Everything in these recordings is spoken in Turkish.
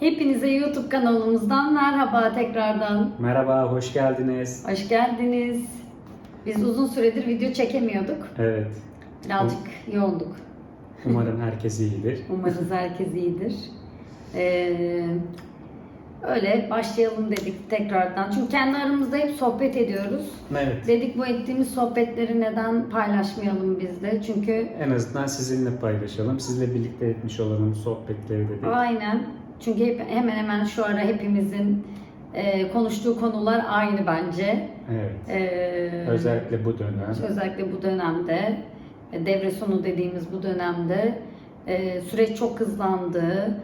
Hepinize YouTube kanalımızdan merhaba tekrardan. Merhaba, hoş geldiniz. Hoş geldiniz. Biz uzun süredir video çekemiyorduk. Evet, Birazcık yoğunduk. umarım herkes iyidir. Umarız herkes iyidir. Ee, öyle başlayalım dedik tekrardan. Çünkü kendi aramızda hep sohbet ediyoruz. Evet, Dedik bu ettiğimiz sohbetleri neden paylaşmayalım biz de. Çünkü en azından sizinle paylaşalım. Sizle birlikte etmiş olalım sohbetleri dedik. aynen. Çünkü hep, hemen hemen şu ara hepimizin e, konuştuğu konular aynı bence. Evet, Ee, özellikle bu dönem. özellikle bu dönemde e, devre sonu dediğimiz bu dönemde e, süreç çok hızlandı.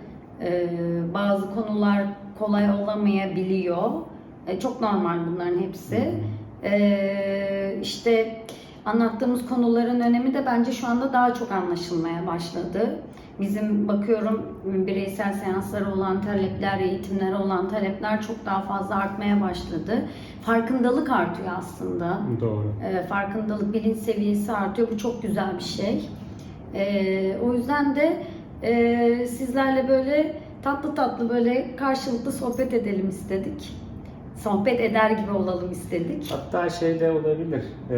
E, bazı konular kolay olamayabiliyor. E, çok normal bunların hepsi. E, işte anlattığımız konuların önemi de bence şu anda daha çok anlaşılmaya başladı. Bizim bakıyorum bireysel seanslara olan talepler, eğitimlere olan talepler çok daha fazla artmaya başladı. Farkındalık artıyor aslında. Doğru. E, farkındalık, bilinç seviyesi artıyor. Bu çok güzel bir şey. E, o yüzden de e, sizlerle böyle tatlı tatlı böyle karşılıklı sohbet edelim istedik. Sohbet eder gibi olalım istedik. Hatta şey de olabilir, ee,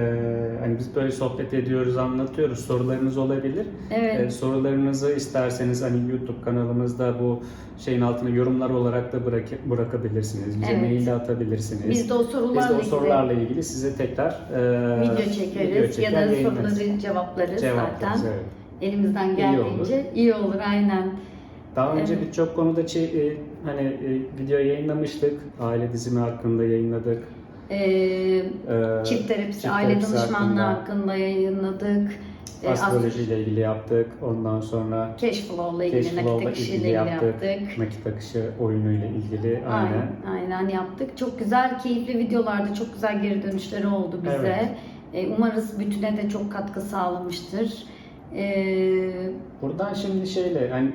hani biz böyle sohbet ediyoruz, anlatıyoruz, sorularınız olabilir. Evet. Ee, sorularınızı isterseniz hani YouTube kanalımızda bu şeyin altına yorumlar olarak da bırak bırakabilirsiniz. Bize Evet. mail de atabilirsiniz. Biz de o Biz de sorularla, o sorularla ilgili size tekrar e, ilgili video çekeriz video ya çeker, da yayınlarız. soruları cevaplarız Cevaplarız, zaten. evet. Elimizden İyi geldiğince iyi olur, aynen. Daha önce Evet. birçok konuda çe- e, hani e, video yayınlamıştık. Aile dizimi hakkında yayınladık. Ee, Ee, çift terapisi, çift aile terapisi danışmanlığı hakkında, hakkında yayınladık. Astroloji ile ilgili yaptık. Ondan sonra Cash flow ile ilgili, cash nakit flow'la akışı ilgili yaptık. yaptık. Nakit akışı oyunu ile ilgili aynen. Aynen, aynen yaptık. Çok güzel, keyifli videolarda çok güzel geri dönüşleri oldu bize. Evet. Umarız bütüne de çok katkı sağlamıştır. Ee, Buradan şimdi şeyle hani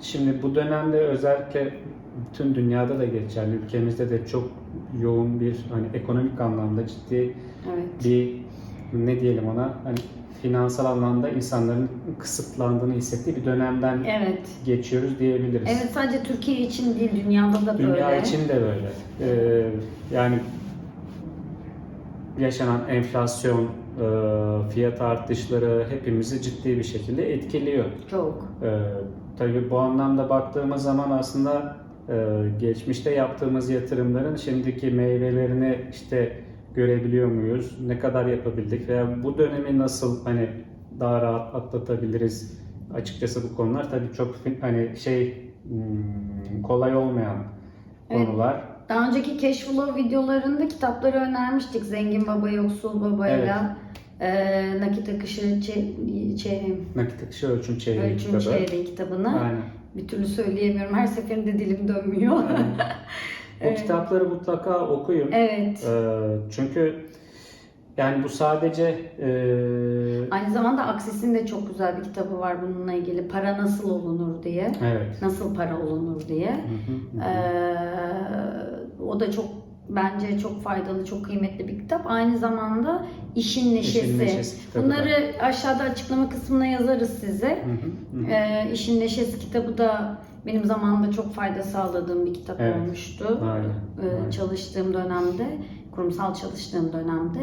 şimdi bu dönemde özellikle bütün dünyada da geçerli. Ülkemizde de çok yoğun bir hani ekonomik anlamda ciddi evet. bir ne diyelim ona hani finansal anlamda insanların kısıtlandığını hissettiği bir dönemden Evet. geçiyoruz diyebiliriz. Evet sadece Türkiye için değil dünyada da böyle. Dünya için de böyle. Ee, yani yaşanan enflasyon, e, fiyat artışları hepimizi ciddi bir şekilde etkiliyor. Çok. Ee, tabii bu anlamda baktığımız zaman aslında e, geçmişte yaptığımız yatırımların şimdiki meyvelerini işte görebiliyor muyuz? Ne kadar yapabildik veya bu dönemi nasıl hani daha rahat atlatabiliriz? Açıkçası bu konular tabii çok hani şey hmm, kolay olmayan Evet. konular. Daha önceki cash flow videolarında kitapları önermiştik. Zengin Baba, Yoksul Baba'yla e, nakit akışı çe, Nakit akışı ölçüm çeyreği ölçüm kitabı. çeyreği kitabını. Aynen. Bir türlü söyleyemiyorum. Her seferinde dilim dönmüyor. Bu Evet. kitapları mutlaka okuyun. evet. Ee, çünkü yani bu sadece e, Aynı zamanda Aksis'in de çok güzel bir kitabı var bununla ilgili. Para nasıl olunur diye. evet. Nasıl para olunur diye. Hı, hı hı. Ee, o da çok bence çok faydalı, çok kıymetli bir kitap. Aynı zamanda İşin Neşesi. İşin Neşesi kitabı da. Bunları aşağıda açıklama kısmına yazarız size. Hı hı, hı hı. Ee, İşin Neşesi kitabı da benim zamanında çok fayda sağladığım bir kitap Evet. olmuştu. Aynen, Ee, aynen. çalıştığım dönemde, kurumsal çalıştığım dönemde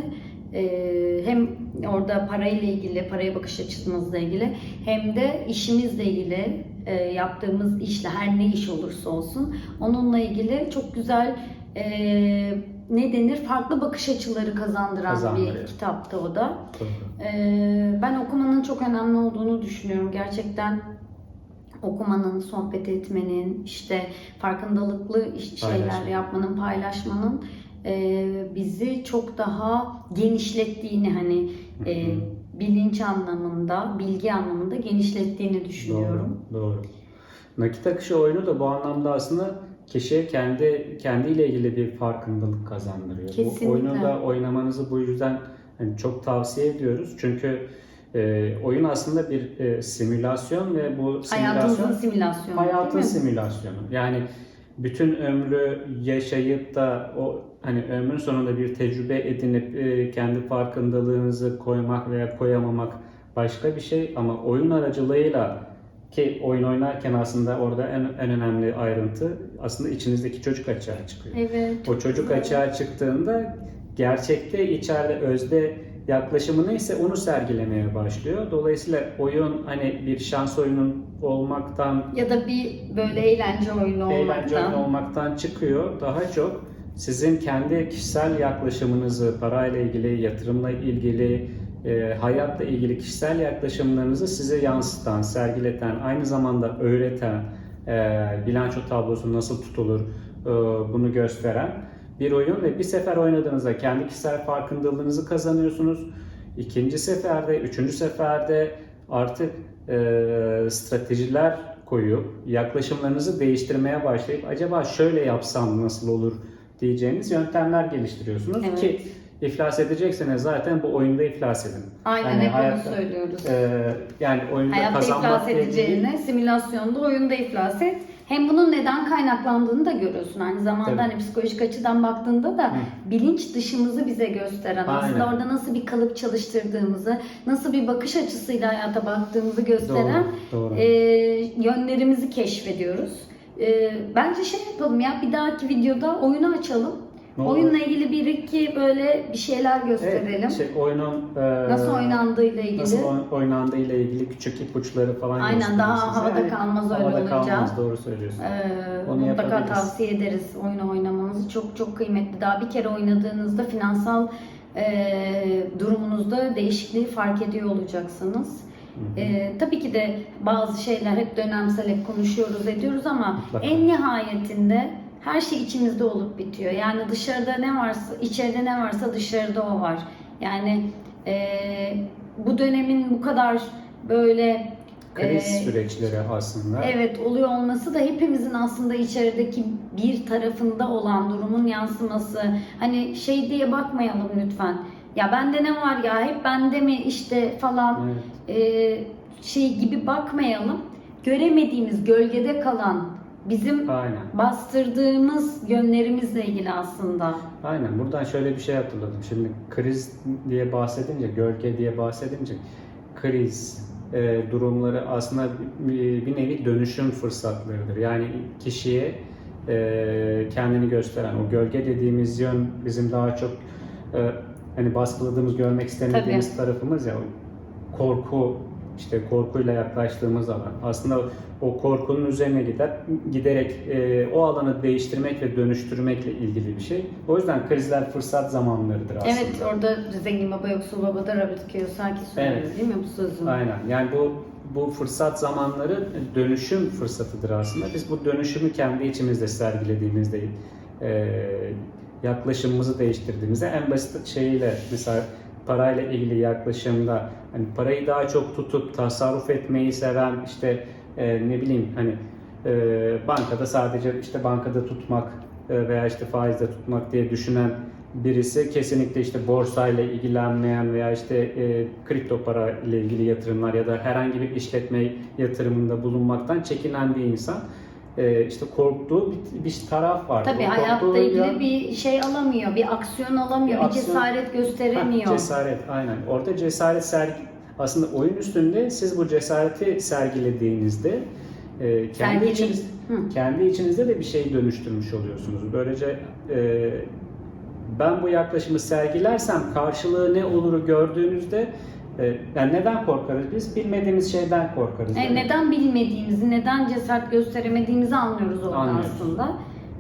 ee, hem orada parayla ilgili, paraya bakış açımızla ilgili hem de işimizle ilgili e, yaptığımız işle her ne iş olursa olsun onunla ilgili çok güzel e, ne denir farklı bakış açıları kazandıran Kazandırıyor. bir kitaptı o da. Ee, ben okumanın çok önemli olduğunu düşünüyorum. Gerçekten okumanın, sohbet etmenin, işte farkındalıklı şeyler yapmanın, paylaşmanın e, bizi çok daha genişlettiğini hani e, bilinç anlamında, bilgi anlamında genişlettiğini düşünüyorum. Doğru, doğru. Nakit akışı oyunu da bu anlamda aslında kişiye kendi kendiyle ilgili bir farkındalık kazandırıyor. Kesinlikle. Bu oyunu da oynamanızı bu yüzden hani çok tavsiye ediyoruz. Çünkü e, oyun aslında bir e, simülasyon ve bu simülasyon simülasyonu. hayatın değil mi? simülasyonu. Yani bütün ömrü yaşayıp da o hani ömrün sonunda bir tecrübe edinip e, kendi farkındalığınızı koymak veya koyamamak başka bir şey ama oyun aracılığıyla ki oyun oynarken aslında orada en, en önemli ayrıntı aslında içinizdeki çocuk açığa çıkıyor. Evet. O çocuk açığa çıktığında gerçekte içeride özde yaklaşımı neyse onu sergilemeye başlıyor. Dolayısıyla oyun hani bir şans oyunun olmaktan Ya da bir böyle eğlence oyunu eğlence olmaktan. oyunu olmaktan çıkıyor. Daha çok sizin kendi kişisel yaklaşımınızı, parayla ilgili, yatırımla ilgili, e, hayatla ilgili kişisel yaklaşımlarınızı size yansıtan, sergileten, aynı zamanda öğreten, e, bilanço tablosu nasıl tutulur e, bunu gösteren bir oyun ve bir sefer oynadığınızda kendi kişisel farkındalığınızı kazanıyorsunuz. İkinci seferde, üçüncü seferde artık e, stratejiler koyup yaklaşımlarınızı değiştirmeye başlayıp acaba şöyle yapsam nasıl olur diyeceğiniz yöntemler geliştiriyorsunuz Evet. ki iflas edecekseniz zaten bu oyunda iflas edin. Aynen Yani hep hayatta- onu söylüyoruz. E, yani oyunda Hayatta iflas kazanmak edeceğine simülasyonda oyunda iflas et. Hem bunun neden kaynaklandığını da görüyorsun. Aynı zamanda Tabii. hani psikolojik açıdan baktığında da bilinç dışımızı bize gösteren, aslında Aynen. orada nasıl bir kalıp çalıştırdığımızı, nasıl bir bakış açısıyla hayata baktığımızı gösteren Doğru, doğru. e, yönlerimizi keşfediyoruz. E, bence şey yapalım ya bir dahaki videoda oyunu açalım. Ne olur? Oyunla ilgili bir iki böyle bir şeyler gösterelim. Evet, şey, oyunun e, Nasıl oynandığıyla ilgili. Nasıl oyn- oynandığıyla ilgili küçük ipuçları falan Aynen, daha size. havada kalmaz öyle havada olunca. kalmaz doğru söylüyorsun. Ee, Onu mutlaka tavsiye ederiz oyunu oynamanızı. Çok çok kıymetli. Daha bir kere oynadığınızda finansal e, durumunuzda değişikliği fark ediyor olacaksınız. E, tabii ki de bazı şeyler hep dönemsel hep konuşuyoruz ediyoruz ama Mutlaka. en nihayetinde her şey içimizde olup bitiyor. Yani dışarıda ne varsa, içeride ne varsa dışarıda o var. Yani e, bu dönemin bu kadar böyle Kriz e, süreçleri aslında. Evet oluyor olması da hepimizin aslında içerideki bir tarafında olan durumun yansıması. Hani şey diye bakmayalım lütfen. Ya bende ne var ya hep bende mi işte falan Evet. e, şey gibi bakmayalım. Göremediğimiz gölgede kalan bizim Aynen. bastırdığımız yönlerimizle ilgili aslında. Aynen. Buradan şöyle bir şey hatırladım. Şimdi kriz diye bahsedince, gölge diye bahsedince kriz e, durumları aslında bir, nevi dönüşüm fırsatlarıdır. Yani kişiye e, kendini gösteren o gölge dediğimiz yön bizim daha çok e, hani baskıladığımız, görmek istemediğimiz tarafımız ya korku işte korkuyla yaklaştığımız alan. Aslında o korkunun üzerine gider, giderek e, o alanı değiştirmek ve dönüştürmekle ilgili bir şey. O yüzden krizler fırsat zamanlarıdır aslında. Evet orada zengin baba yoksul baba da Robert Kiyosaki söylüyor Evet. değil mi bu sözü? Aynen. Yani bu bu fırsat zamanları dönüşüm fırsatıdır aslında. Biz bu dönüşümü kendi içimizde sergilediğimizde e, yaklaşımımızı değiştirdiğimizde en basit şeyiyle mesela parayla ilgili yaklaşımda hani parayı daha çok tutup tasarruf etmeyi seven işte e, ne bileyim hani e, bankada sadece işte bankada tutmak e, veya işte faizde tutmak diye düşünen birisi kesinlikle işte borsayla ilgilenmeyen veya işte e, kripto para ile ilgili yatırımlar ya da herhangi bir işletme yatırımında bulunmaktan çekinen bir insan. E, işte korktuğu bir, bir taraf var. Tabii O hayatta ilgili yan- bir şey alamıyor, bir aksiyon alamıyor, Bir bir, aksiyon- cesaret gösteremiyor. Ha, cesaret aynen. Orada cesaret sergi aslında oyun üstünde siz bu cesareti sergilediğinizde e, kendi Sergile- içiniz, Hı. kendi içinizde de bir şey dönüştürmüş oluyorsunuz. Böylece e, ben bu yaklaşımı sergilersem karşılığı ne oluru gördüğünüzde yani neden korkarız biz? Bilmediğimiz şeyden korkarız. E, mi? neden bilmediğimizi, neden cesaret gösteremediğimizi anlıyoruz orada Anlıyoruz. aslında.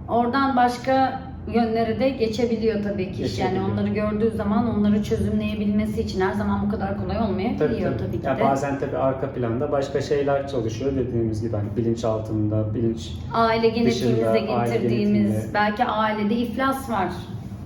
Oradan başka yönlere de geçebiliyor tabii ki. iş. Yani Geçebiliyor. onları gördüğü zaman onları çözümleyebilmesi için her zaman bu kadar kolay olmayabiliyor Tabii, tabii, tabii. ki Ya de. bazen tabii arka planda başka şeyler çalışıyor dediğimiz gibi hani bilinç altında, bilinç Aile genetiğimizde aile getirdiğimiz, genetiğinde. belki ailede iflas var.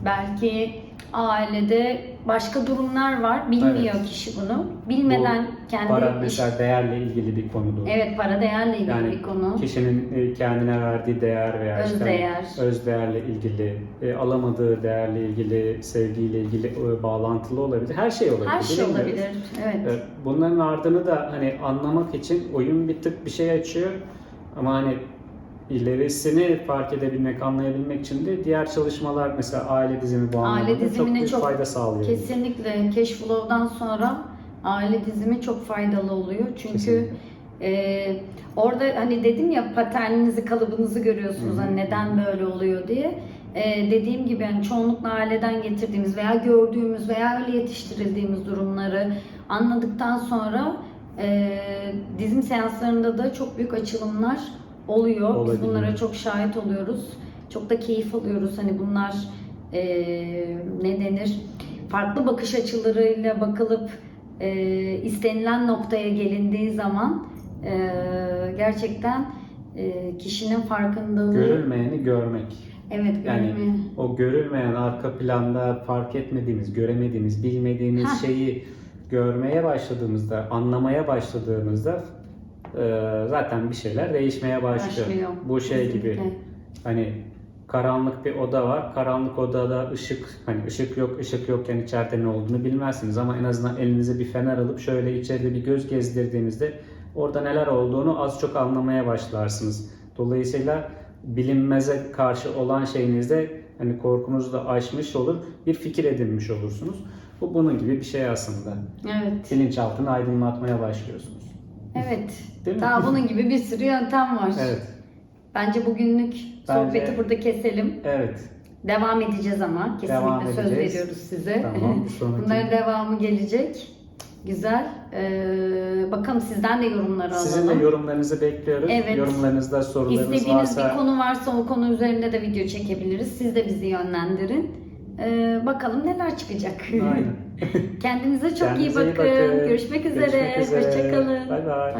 Belki ailede başka durumlar var. Bilmiyor Evet. kişi bunu. Bilmeden kendi para mesela değerle ilgili bir konudur. Evet para değerle ilgili Yani bir konu. kişinin e, kendine verdiği değer veya işte Özdeğer. özdeğerle ilgili, e, alamadığı değerle ilgili, sevgiyle ilgili e, bağlantılı olabilir. Her şey olabilir. Her şey olabilir. Evet. E, Bunların ardını da hani anlamak için oyun bir tık bir şey açıyor. Ama hani ilerisini fark edebilmek, anlayabilmek için de diğer çalışmalar mesela aile dizimi bu Aile anlamda çok dizimine büyük çok fayda sağlıyor. Kesinlikle Cashflow'dan sonra aile dizimi çok faydalı oluyor. Çünkü Kesinlikle. Ee, orada hani dedim ya paterninizi, kalıbınızı görüyorsunuz hani neden böyle oluyor diye. Ee, dediğim gibi yani çoğunlukla aileden getirdiğimiz veya gördüğümüz veya öyle yetiştirildiğimiz durumları anladıktan sonra e, dizim seanslarında da çok büyük açılımlar oluyor. Biz bunlara çok şahit oluyoruz. Çok da keyif alıyoruz. Hani bunlar e, ne denir? Farklı bakış açılarıyla bakılıp e, istenilen noktaya gelindiği zaman e, gerçekten e, kişinin farkındalığı Görülmeyeni görmek. evet Yani görülmeye o görülmeyen arka planda fark etmediğimiz, göremediğimiz, bilmediğimiz Heh. şeyi görmeye başladığımızda, anlamaya başladığımızda zaten bir şeyler değişmeye başlıyor. Başlıyor. Bu şey gibi hani karanlık bir oda var. Karanlık odada ışık hani ışık yok, ışık yokken içeride ne olduğunu bilmezsiniz ama en azından elinize bir fener alıp şöyle içeride bir göz gezdirdiğinizde orada neler olduğunu az çok anlamaya başlarsınız. Dolayısıyla bilinmeze karşı olan şeyinizde hani korkunuzu da aşmış olur, bir fikir edinmiş olursunuz. Bu bunun gibi bir şey aslında. Evet. Bilinçaltını aydınlatmaya başlıyorsunuz. Evet. Değil mi? Daha bunun gibi bir sürü yöntem var. Evet. Bence bugünlük Bence- sohbeti burada keselim. Evet. Devam edeceğiz ama kesinlikle Devam söz edeceğiz. veriyoruz size. Tamam. Sonraki... Bunların devamı gelecek. Güzel. Ee, bakalım sizden de yorumlar alalım. Sizin de yorumlarınızı bekliyoruz. Evet. Yorumlarınızda sorularınız İstediğiniz varsa bir konu varsa o konu üzerinde de video çekebiliriz. Siz de bizi yönlendirin. Ee, bakalım neler çıkacak. Aynen. Kendinize çok iyi Kendinize iyi bakın. bakın. Görüşmek üzere. Görüşmek üzere. Hoşçakalın. Bay bay.